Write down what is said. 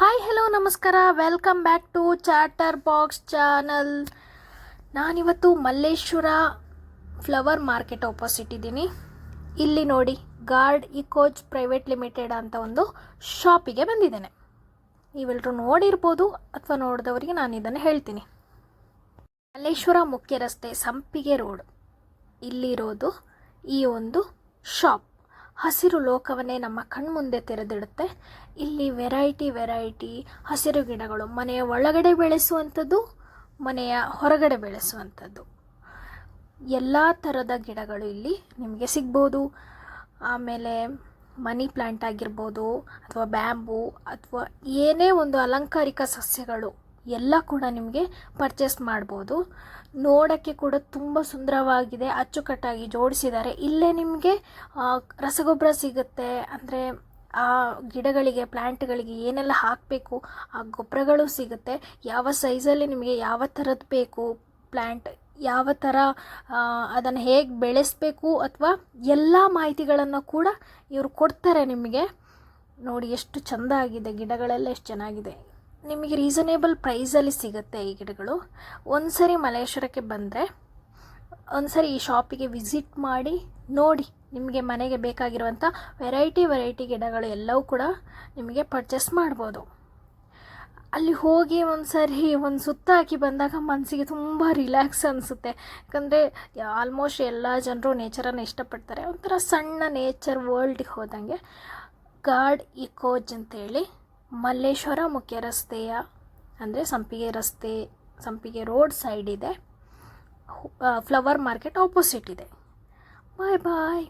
Hi hello ನಮಸ್ಕಾರ. Welcome back to chatter box channel ನಾನಿವತ್ತು Malleshwara flower market opposite ಇದ್ದೀನಿ. ಇಲ್ಲಿ ನೋಡಿ ಗಾರ್ಡ್ ಇಕೋಚ್ ಪ್ರೈವೇಟ್ ಲಿಮಿಟೆಡ್ ಅಂತ ಒಂದು ಶಾಪಿಗೆ ಬಂದಿದ್ದೇನೆ. ನೀವೆಲ್ಲರೂ ನೋಡಿರ್ಬೋದು ಅಥವಾ ನೋಡಿದವರಿಗೆ ನಾನು ಇದನ್ನು ಹೇಳ್ತೀನಿ. ಮಲ್ಲೇಶ್ವರ ಮುಖ್ಯ ರಸ್ತೆ ಸಂಪಿಗೆ ರೋಡ್ ಇಲ್ಲಿರೋದು ಈ ಒಂದು ಶಾಪ್ ಹಸಿರು ಲೋಕವನ್ನೇ ನಮ್ಮ ಕಣ್ಮುಂದೆ ತೆರೆದಿಡುತ್ತೆ. ಇಲ್ಲಿ ವೆರೈಟಿ ವೆರೈಟಿ ಹಸಿರು ಗಿಡಗಳು. ಮನೆಯ ಒಳಗಡೆ ಬೆಳೆಸುವಂಥದ್ದು, ಮನೆಯ ಹೊರಗಡೆ ಬೆಳೆಸುವಂಥದ್ದು. ಎಲ್ಲ ಥರದ ಗಿಡಗಳು ಇಲ್ಲಿ ನಿಮಗೆ ಸಿಗ್ಬೋದು. ಆಮೇಲೆ ಮನಿ ಪ್ಲ್ಯಾಂಟ್ ಆಗಿರ್ಬೋದು, ಅಥವಾ ಬ್ಯಾಂಬು ಅಥವಾ ಏನೇ ಒಂದು ಅಲಂಕಾರಿಕ ಸಸ್ಯಗಳು. ಎಲ್ಲ ಕೂಡ ನಿಮಗೆ ಪರ್ಚೇಸ್ ಮಾಡ್ಬೋದು. ನೋಡೋಕ್ಕೆ ಕೂಡ ತುಂಬ ಸುಂದರವಾಗಿದೆ, ಅಚ್ಚುಕಟ್ಟಾಗಿ ಜೋಡಿಸಿದ್ದಾರೆ. ಇಲ್ಲೇ ನಿಮಗೆ ರಸಗೊಬ್ಬರ ಸಿಗುತ್ತೆ. ಅಂದರೆ, ಆ, ಗಿಡಗಳಿಗೆ ಪ್ಲ್ಯಾಂಟ್ಗಳಿಗೆ ಏನೆಲ್ಲ ಹಾಕಬೇಕು, ಆ ಗೊಬ್ಬರಗಳು ಸಿಗುತ್ತೆ. ಯಾವ ಸೈಜಲ್ಲಿ ನಿಮಗೆ ಯಾವ ಥರದ್ದು ಬೇಕು ಪ್ಲ್ಯಾಂಟ್ ಯಾವ ಥರ ಅದನ್ನು ಹೇಗೆ ಬೆಳೆಸಬೇಕು ಅಥವಾ ಎಲ್ಲ ಮಾಹಿತಿಗಳನ್ನು ಕೂಡ ಇವರು ಕೊಡ್ತಾರೆ ನಿಮಗೆ. ನೋಡಿ, ಎಷ್ಟು ಚೆಂದ ಆಗಿದೆ, ಗಿಡಗಳೆಲ್ಲ ಎಷ್ಟು ಚೆನ್ನಾಗಿದೆ. ನಿಮಗೆ ರೀಸನೇಬಲ್ ಪ್ರೈಸಲ್ಲಿ ಸಿಗುತ್ತೆ ಈ ಗಿಡಗಳು. ಒಂದು ಸರಿ ಮಲೇಶ್ವರಕ್ಕೆ ಬಂದರೆ ಒಂದು ಸರಿ ಈ ಶಾಪಿಗೆ ವಿಸಿಟ್ ಮಾಡಿ, ನೋಡಿ ನಿಮಗೆ ಮನೆಗೆ ಬೇಕಾಗಿರುವಂಥ ವೆರೈಟಿ ವೆರೈಟಿ ಗಿಡಗಳು ಎಲ್ಲವೂ ಕೂಡ ನಿಮಗೆ ಪರ್ಚೇಸ್ ಮಾಡ್ಬೋದು. ಅಲ್ಲಿ ಹೋಗಿ ಒಂದು ಸರಿ ಒಂದು ಸುತ್ತ ಹಾಕಿ ಬಂದಾಗ ಮನಸ್ಸಿಗೆ ತುಂಬ ರಿಲ್ಯಾಕ್ಸ್ ಅನಿಸುತ್ತೆ. ಯಾಕಂದರೆ ಆಲ್ಮೋಸ್ಟ್ ಎಲ್ಲ ಜನರು ನೇಚರನ್ನು ಇಷ್ಟಪಡ್ತಾರೆ. ಒಂಥರ ಸಣ್ಣ ನೇಚರ್ ವರ್ಲ್ಡಿಗೆ ಹೋದಂಗೆ, ಗಾಡ್ ಇಕೋಜ್ ಅಂತೇಳಿ ಮಲ್ಲೇಶ್ವರ ಮುಖ್ಯ ರಸ್ತೆಯ, ಅಂದರೆ ಸಂಪಿಗೆ ರಸ್ತೆ, ಸಂಪಿಗೆ ರೋಡ್ ಸೈಡ್ ಇದೆ. ಫ್ಲವರ್ ಮಾರ್ಕೆಟ್ ಆಪೋಸಿಟ್ ಇದೆ. Bye bye